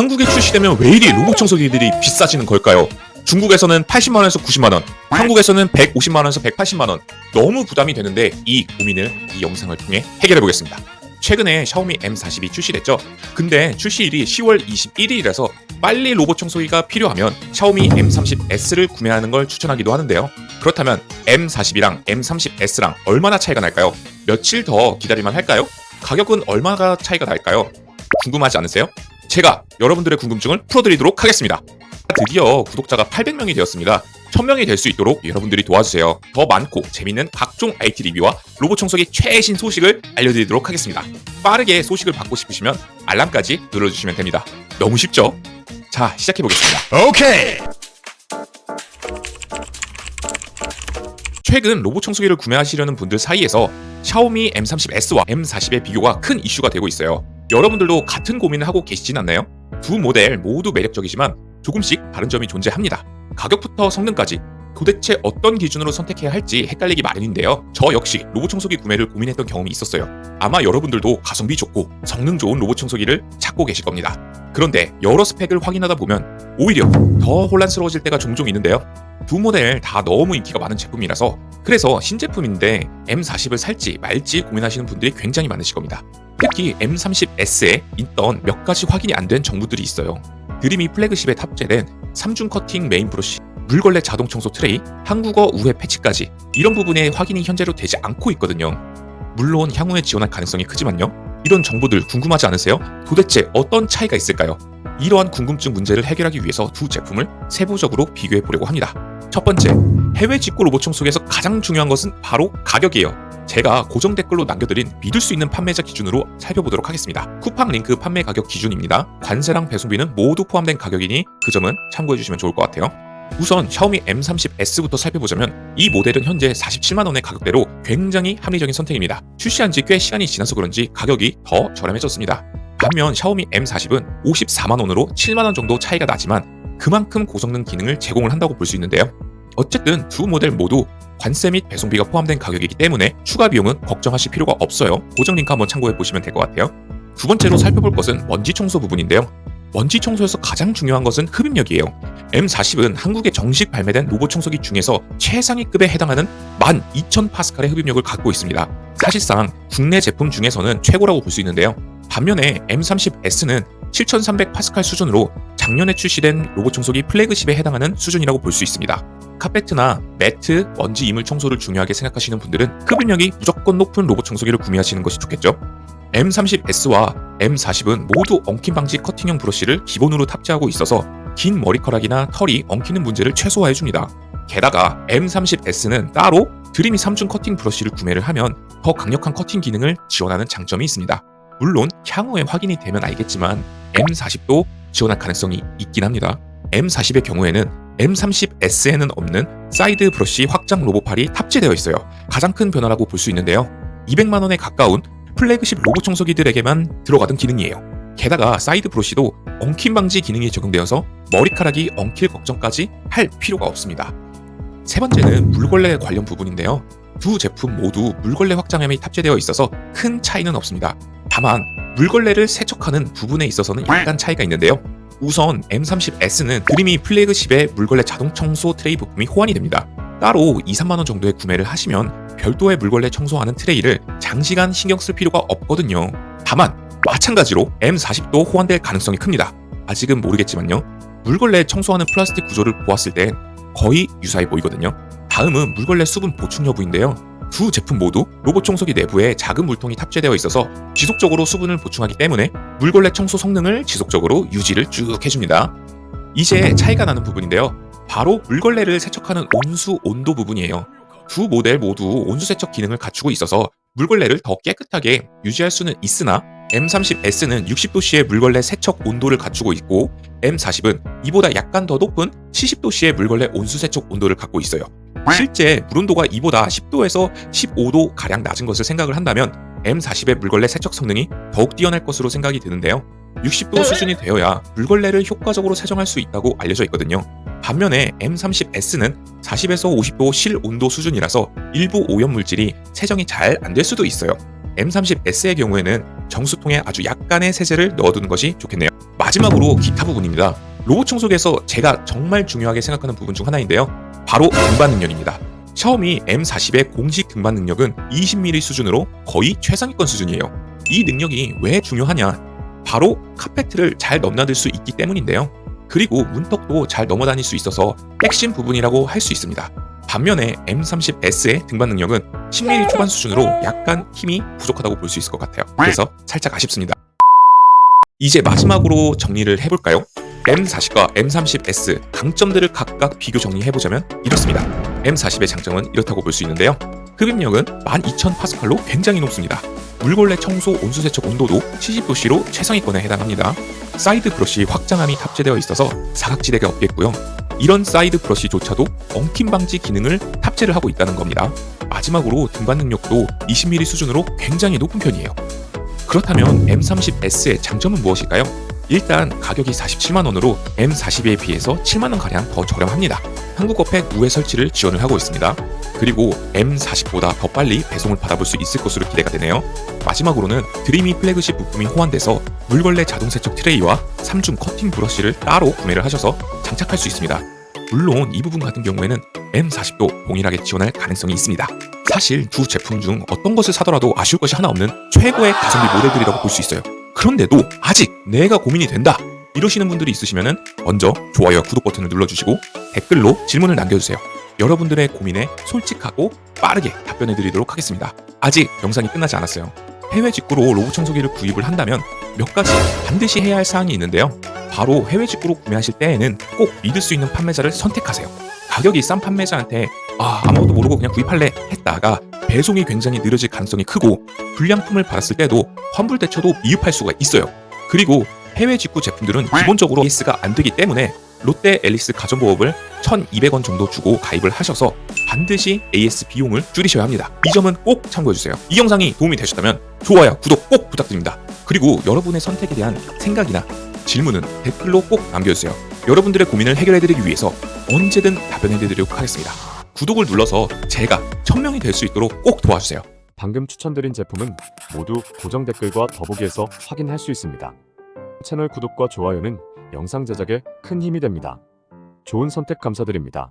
한국에 출시되면 왜 이리 로봇 청소기들이 비싸지는 걸까요? 중국에서는 80만원에서 90만원, 한국에서는 150만원에서 180만원. 너무 부담이 되는데 이 고민을 이 영상을 통해 해결해 보겠습니다. 최근에 샤오미 M40이 출시됐죠. 근데 출시일이 10월 21일이라서 빨리 로봇 청소기가 필요하면 샤오미 M30S를 구매하는 걸 추천하기도 하는데요. 그렇다면 M40이랑 M30S랑 얼마나 차이가 날까요? 며칠 더 기다릴만 할까요? 가격은 얼마나 차이가 날까요? 궁금하지 않으세요? 제가 여러분들의 궁금증을 풀어드리도록 하겠습니다. 드디어 구독자가 800명이 되었습니다. 1000명이 될 수 있도록 여러분들이 도와주세요. 더 많고 재밌는 각종 IT 리뷰와 로봇 청소기 최신 소식을 알려드리도록 하겠습니다. 빠르게 소식을 받고 싶으시면 알람까지 눌러주시면 됩니다. 너무 쉽죠? 자, 시작해보겠습니다. 오케이. 최근 로봇 청소기를 구매하시려는 분들 사이에서 샤오미 M30S와 M40의 비교가 큰 이슈가 되고 있어요. 여러분들도 같은 고민을 하고 계시진 않나요? 두 모델 모두 매력적이지만 조금씩 다른 점이 존재합니다. 가격부터 성능까지 도대체 어떤 기준으로 선택해야 할지 헷갈리기 마련인데요. 저 역시 로봇 청소기 구매를 고민했던 경험이 있었어요. 아마 여러분들도 가성비 좋고 성능 좋은 로봇 청소기를 찾고 계실 겁니다. 그런데 여러 스펙을 확인하다 보면 오히려 더 혼란스러워질 때가 종종 있는데요. 두 모델 다 너무 인기가 많은 제품이라서 그래서 신제품인데 M40을 살지 말지 고민하시는 분들이 굉장히 많으실 겁니다. 특히 M30S에 있던 몇 가지 확인이 안 된 정보들이 있어요. 드림이 플래그십에 탑재된 3중 커팅 메인 브러쉬, 물걸레 자동 청소 트레이, 한국어 우회 패치까지 이런 부분에 확인이 현재로 되지 않고 있거든요. 물론 향후에 지원할 가능성이 크지만요. 이런 정보들 궁금하지 않으세요? 도대체 어떤 차이가 있을까요? 이러한 궁금증 문제를 해결하기 위해서 두 제품을 세부적으로 비교해 보려고 합니다. 첫 번째, 해외 직구 로봇 청소기에서 가장 중요한 것은 바로 가격이에요. 제가 고정 댓글로 남겨드린 믿을 수 있는 판매자 기준으로 살펴보도록 하겠습니다. 쿠팡 링크 판매 가격 기준입니다. 관세랑 배송비는 모두 포함된 가격이니 그 점은 참고해 주시면 좋을 것 같아요. 우선 샤오미 M30S부터 살펴보자면 이 모델은 현재 47만 원의 가격대로 굉장히 합리적인 선택입니다. 출시한 지 꽤 시간이 지나서 그런지 가격이 더 저렴해졌습니다. 반면 샤오미 M40은 54만 원으로 7만 원 정도 차이가 나지만 그만큼 고성능 기능을 제공을 한다고 볼 수 있는데요. 어쨌든 두 모델 모두 관세 및 배송비가 포함된 가격이기 때문에 추가 비용은 걱정하실 필요가 없어요. 고정 링크 한번 참고해 보시면 될 것 같아요. 두 번째로 살펴볼 것은 먼지 청소 부분인데요. 먼지 청소에서 가장 중요한 것은 흡입력이에요. M40은 한국에 정식 발매된 로봇 청소기 중에서 최상위급에 해당하는 12,000 파스칼의 흡입력을 갖고 있습니다. 사실상 국내 제품 중에서는 최고라고 볼 수 있는데요. 반면에 M30S는 7,300 파스칼 수준으로 작년에 출시된 로봇 청소기 플래그십에 해당하는 수준이라고 볼 수 있습니다. 카페트나 매트, 먼지 이물 청소를 중요하게 생각하시는 분들은 흡입력이 무조건 높은 로봇 청소기를 구매하시는 것이 좋겠죠. M30S와 M40은 모두 엉킴 방지 커팅형 브러쉬를 기본으로 탑재하고 있어서 긴 머리카락이나 털이 엉키는 문제를 최소화해 줍니다. 게다가 M30S는 따로 드림이 3중 커팅 브러쉬를 구매를 하면 더 강력한 커팅 기능을 지원하는 장점이 있습니다. 물론 향후에 확인이 되면 알겠지만 M40도 지원할 가능성이 있긴 합니다. M40의 경우에는 M30S에는 없는 사이드 브러쉬 확장 로봇팔이 탑재되어 있어요. 가장 큰 변화라고 볼 수 있는데요. 200만 원에 가까운 플래그십 로봇 청소기들에게만 들어가던 기능이에요. 게다가 사이드 브러쉬도 엉킴 방지 기능이 적용되어서 머리카락이 엉킬 걱정까지 할 필요가 없습니다. 세 번째는 물걸레 관련 부분인데요. 두 제품 모두 물걸레 확장함이 탑재되어 있어서 큰 차이는 없습니다. 다만 물걸레를 세척하는 부분에 있어서는 약간 차이가 있는데요. 우선 M30S는 드림이 플래그십에 물걸레 자동 청소 트레이 부품이 호환이 됩니다. 따로 2, 3만 원 정도의 구매를 하시면 별도의 물걸레 청소하는 트레이를 장시간 신경 쓸 필요가 없거든요. 다만 마찬가지로 M40도 호환될 가능성이 큽니다. 아직은 모르겠지만요. 물걸레 청소하는 플라스틱 구조를 보았을 땐 거의 유사해 보이거든요. 다음은 물걸레 수분 보충 여부인데요. 두 제품 모두 로봇 청소기 내부에 작은 물통이 탑재되어 있어서 지속적으로 수분을 보충하기 때문에 물걸레 청소 성능을 지속적으로 유지를 쭉 해줍니다. 이제 차이가 나는 부분인데요. 바로 물걸레를 세척하는 온수 온도 부분이에요. 두 모델 모두 온수 세척 기능을 갖추고 있어서 물걸레를 더 깨끗하게 유지할 수는 있으나 M30S는 60도씨의 물걸레 세척 온도를 갖추고 있고 M40은 이보다 약간 더 높은 70도씨의 물걸레 온수 세척 온도를 갖고 있어요. 실제 물 온도가 이보다 10도에서 15도 가량 낮은 것을 생각을 한다면 M40의 물걸레 세척 성능이 더욱 뛰어날 것으로 생각이 드는데요. 60도 수준이 되어야 물걸레를 효과적으로 세정할 수 있다고 알려져 있거든요. 반면에 M30S는 40에서 50도 실 온도 수준이라서 일부 오염 물질이 세정이 잘 안 될 수도 있어요. M30S의 경우에는 정수통에 아주 약간의 세제를 넣어두는 것이 좋겠네요. 마지막으로 기타 부분입니다. 로봇 청소기에서 제가 정말 중요하게 생각하는 부분 중 하나인데요. 바로 등반 능력입니다. 샤오미 M40의 공식 등반 능력은 20mm 수준으로 거의 최상위권 수준이에요. 이 능력이 왜 중요하냐? 바로 카페트를 잘 넘나들 수 있기 때문인데요. 그리고 문턱도 잘 넘어다닐 수 있어서 핵심 부분이라고 할 수 있습니다. 반면에 M30S의 등반 능력은 10mm 초반 수준으로 약간 힘이 부족하다고 볼 수 있을 것 같아요. 그래서 살짝 아쉽습니다. 이제 마지막으로 정리를 해볼까요? M40과 M30S 강점들을 각각 비교 정리해보자면 이렇습니다. M40의 장점은 이렇다고 볼 수 있는데요. 흡입력은 12,000파스칼로 굉장히 높습니다. 물걸레 청소 온수 세척 온도도 70도씨로 최상위권에 해당합니다. 사이드 브러쉬 확장함이 탑재되어 있어서 사각지대가 없겠고요. 이런 사이드 브러쉬조차도 엉킴 방지 기능을 탑재를 하고 있다는 겁니다. 마지막으로 등반 능력도 20mm 수준으로 굉장히 높은 편이에요. 그렇다면 M30S의 장점은 무엇일까요? 일단 가격이 47만 원으로 M40에 비해서 7만 원 가량 더 저렴합니다. 한국 어팩 우회 설치를 지원을 하고 있습니다. 그리고 M40보다 더 빨리 배송을 받아볼 수 있을 것으로 기대가 되네요. 마지막으로는 드리미 플래그십 부품이 호환돼서 물걸레 자동 세척 트레이와 3중 커팅 브러쉬를 따로 구매를 하셔서 장착할 수 있습니다. 물론 이 부분 같은 경우에는 M40도 동일하게 지원할 가능성이 있습니다. 사실 두 제품 중 어떤 것을 사더라도 아쉬울 것이 하나 없는 최고의 가성비 모델들이라고 볼 수 있어요. 그런데도 아직 내가 고민이 된다 이러시는 분들이 있으시면 먼저 좋아요와 구독 버튼을 눌러주시고 댓글로 질문을 남겨주세요. 여러분들의 고민에 솔직하고 빠르게 답변해 드리도록 하겠습니다. 아직 영상이 끝나지 않았어요. 해외 직구로 로봇 청소기를 구입을 한다면 몇 가지 반드시 해야 할 사항이 있는데요. 바로 해외 직구로 구매하실 때에는 꼭 믿을 수 있는 판매자를 선택하세요. 가격이 싼 판매자한테 아 아무것도 모르고 그냥 구입할래 했다가 배송이 굉장히 느려질 가능성이 크고 불량품을 받았을 때도 환불 대처도 미흡할 수가 있어요. 그리고 해외 직구 제품들은 기본적으로 AS가 안 되기 때문에 롯데 앨리스 가전보험을 1,200원 정도 주고 가입을 하셔서 반드시 AS 비용을 줄이셔야 합니다. 이 점은 꼭 참고해주세요. 이 영상이 도움이 되셨다면 좋아요, 구독 꼭 부탁드립니다. 그리고 여러분의 선택에 대한 생각이나 질문은 댓글로 꼭 남겨주세요. 여러분들의 고민을 해결해드리기 위해서 언제든 답변해드리도록 하겠습니다. 구독을 눌러서 제가 1000명이 될 수 있도록 꼭 도와주세요. 방금 추천드린 제품은 모두 고정 댓글과 더보기에서 확인할 수 있습니다. 채널 구독과 좋아요는 영상 제작에 큰 힘이 됩니다. 좋은 선택 감사드립니다.